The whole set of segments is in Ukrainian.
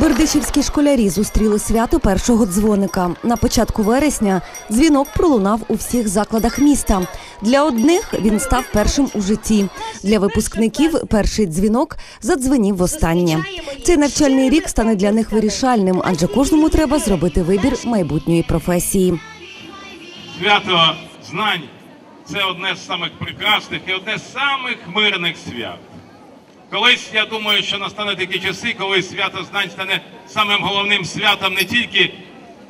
Бердичівські школярі зустріли свято першого дзвоника. На початку вересня дзвінок пролунав у всіх закладах міста. Для одних він став першим у житті. Для випускників перший дзвінок задзвенів востаннє. Цей навчальний рік стане для них вирішальним, адже кожному треба зробити вибір майбутньої професії. Свято знань це одне з самих прекрасних і одне з самих мирних свят. Колись я думаю, що настане такі часи, коли свято знань стане самим головним святом не тільки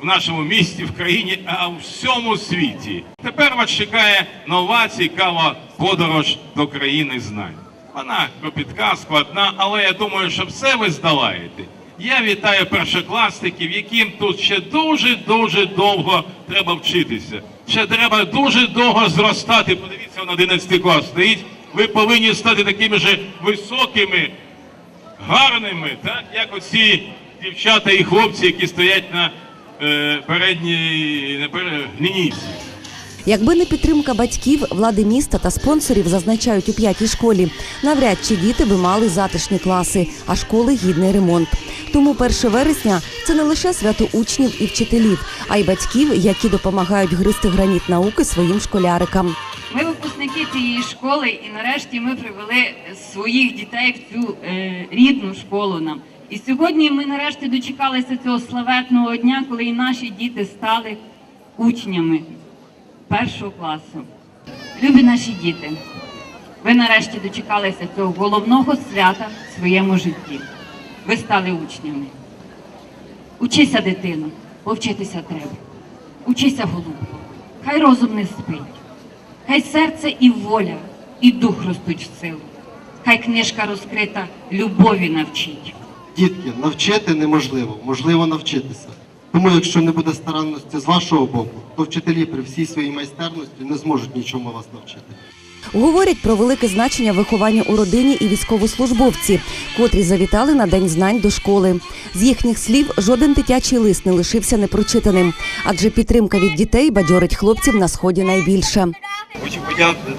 в нашому місті, в країні, а у всьому світі. Тепер вас чекає нова цікава подорож до країни знань. Вона кропітка, складна, але я думаю, що все ви здолаєте. Я вітаю першокласників, яким тут ще дуже дуже довго треба вчитися. Ще треба дуже довго зростати. Подивіться, он 11 клас стоїть. Ви повинні стати такими же високими, гарними, так як оці дівчата і хлопці, які стоять на е, передній лінійці. Якби не підтримка батьків, влади міста та спонсорів зазначають у п'ятій школі, навряд чи діти би мали затишні класи, а школи гідний ремонт. Тому 1 вересня це не лише свято учнів і вчителів, а й батьків, які допомагають гристи граніт науки своїм школярикам. Випускники цієї школи, і нарешті ми привели своїх дітей в цю е, рідну школу нам. І сьогодні ми нарешті дочекалися цього славетного дня, коли і наші діти стали учнями першого класу. Любі наші діти, ви нарешті дочекалися цього головного свята в своєму житті. Ви стали учнями. Учися, дитино, повчитися треба. Учися, голубко. Хай розум не спить. Хай серце і воля, і дух ростуть в силу. Хай книжка розкрита любові навчить. Дітки, навчити неможливо, можливо навчитися. Тому, якщо не буде старанності з вашого боку, то вчителі при всій своїй майстерності не зможуть нічому вас навчити. Говорять про велике значення виховання у родині і військовослужбовці, котрі завітали на день знань до школи. З їхніх слів жоден дитячий лист не лишився непрочитаним, адже підтримка від дітей бадьорить хлопців на сході найбільше. Хочу подякувати,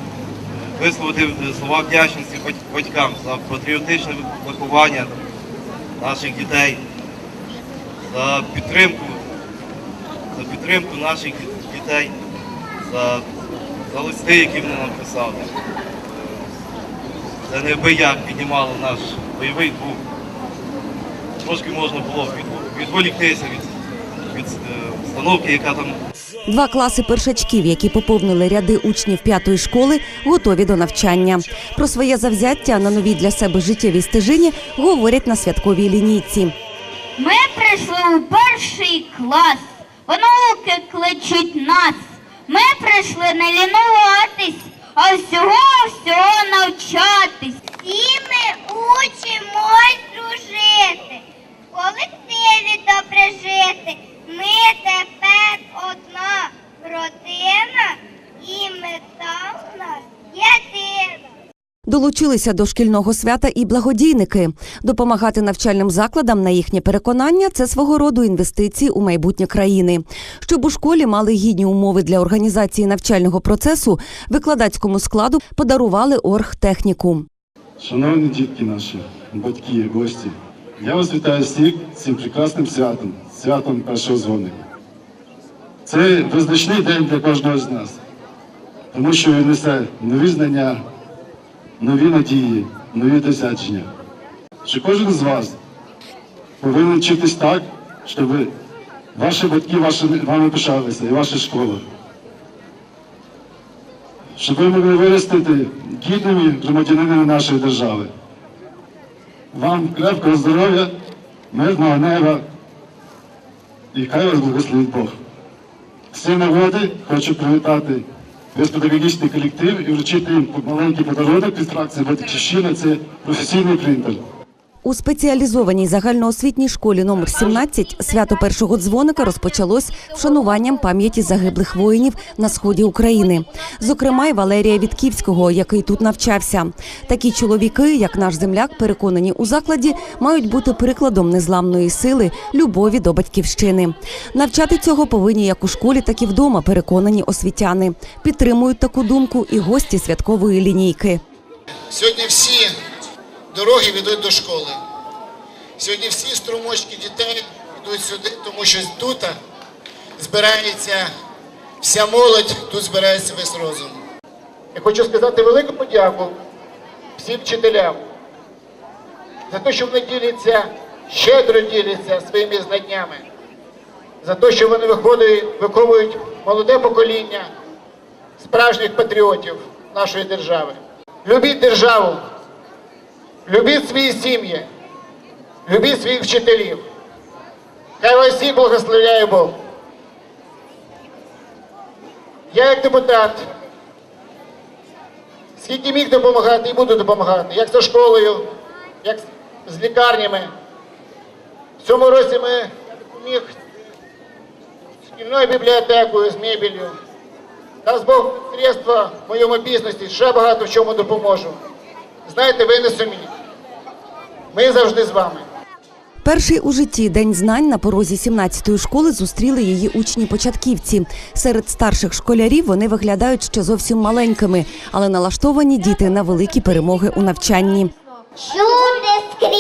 висловити слова вдячності батькам за патріотичне виховання наших дітей, за підтримку, за підтримку наших дітей, за, за листи, які вони нам писали. Це неабияк піднімало наш бойовий дух. Трошки можна було відволіктися від, від е, установки, яка там Два класи першачків, які поповнили ряди учнів п'ятої школи, готові до навчання. Про своє завзяття на новій для себе життєвій стежині говорять на святковій лінійці. Ми прийшли у перший клас, онуки кличуть нас. Ми прийшли не лінуватись, а всього-всього навчатись. Всі ми учимось дружити, в колективі добре жити. Ми тепер одна родина, і мета нас єдина. Долучилися до шкільного свята і благодійники. Допомагати навчальним закладам на їхнє переконання це свого роду інвестиції у майбутнє країни. Щоб у школі мали гідні умови для організації навчального процесу, викладацькому складу подарували оргтехніку. Шановні дітки наші, батьки, гості, я вас вітаю всіх цим прекрасним святом, святом першого дзвоника. Це визначний день для кожного з нас, тому що він несе нові знання, нові надії, нові досягнення. Що кожен з вас повинен вчитись так, щоб ваші батьки вашими, вами пишалися і ваша школа. Щоб ви могли виростити гідними громадянинами нашої держави. Вам крепкого здоров'я, мирного неба і хай вас благословить Бог. Всі нагоди хочу привітати весь педагогічний колектив і вручити їм маленький подарунок від фракції Батьківщина це професійний принтер. У спеціалізованій загальноосвітній школі номер 17 свято першого дзвоника розпочалось вшануванням пам'яті загиблих воїнів на сході України, зокрема й Валерія Вітківського, який тут навчався. Такі чоловіки, як наш земляк, переконані у закладі, мають бути прикладом незламної сили, любові до батьківщини. Навчати цього повинні як у школі, так і вдома. Переконані освітяни. Підтримують таку думку і гості святкової лінійки. Сьогодні всі дороги ведуть до школи. Сьогодні всі струмочки дітей йдуть сюди, тому що тут збирається вся молодь, тут збирається весь розум. Я хочу сказати велику подяку всім вчителям за те, що вони діляться, щедро діляться своїми знаннями, за те, що вони виховують молоде покоління справжніх патріотів нашої держави. Любіть державу, любіть свої сім'ї, любіть своїх вчителів. Хай вас всіх благословляє Бог. Я як депутат, скільки міг допомагати і буду допомагати, як за школою, як з лікарнями. В цьому році ми допоміг з шкільною бібліотекою, з мебелью. Дасть Бог средства в моєму бізнесі, ще багато в чому допоможу. Знаєте, ви не самі. Ми завжди з вами. Перший у житті день знань на порозі 17-ї школи зустріли її учні-початківці. Серед старших школярів вони виглядають ще зовсім маленькими, але налаштовані діти на великі перемоги у навчанні. Чути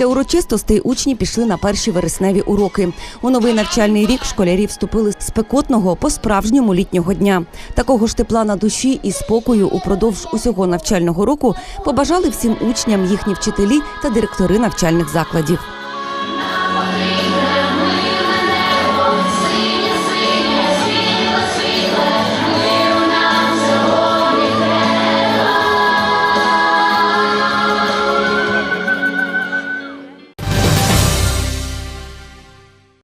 Після урочистостей учні пішли на перші вересневі уроки. У новий навчальний рік школярі вступили з спекотного по справжньому літнього дня. Такого ж тепла на душі і спокою упродовж усього навчального року побажали всім учням їхні вчителі та директори навчальних закладів.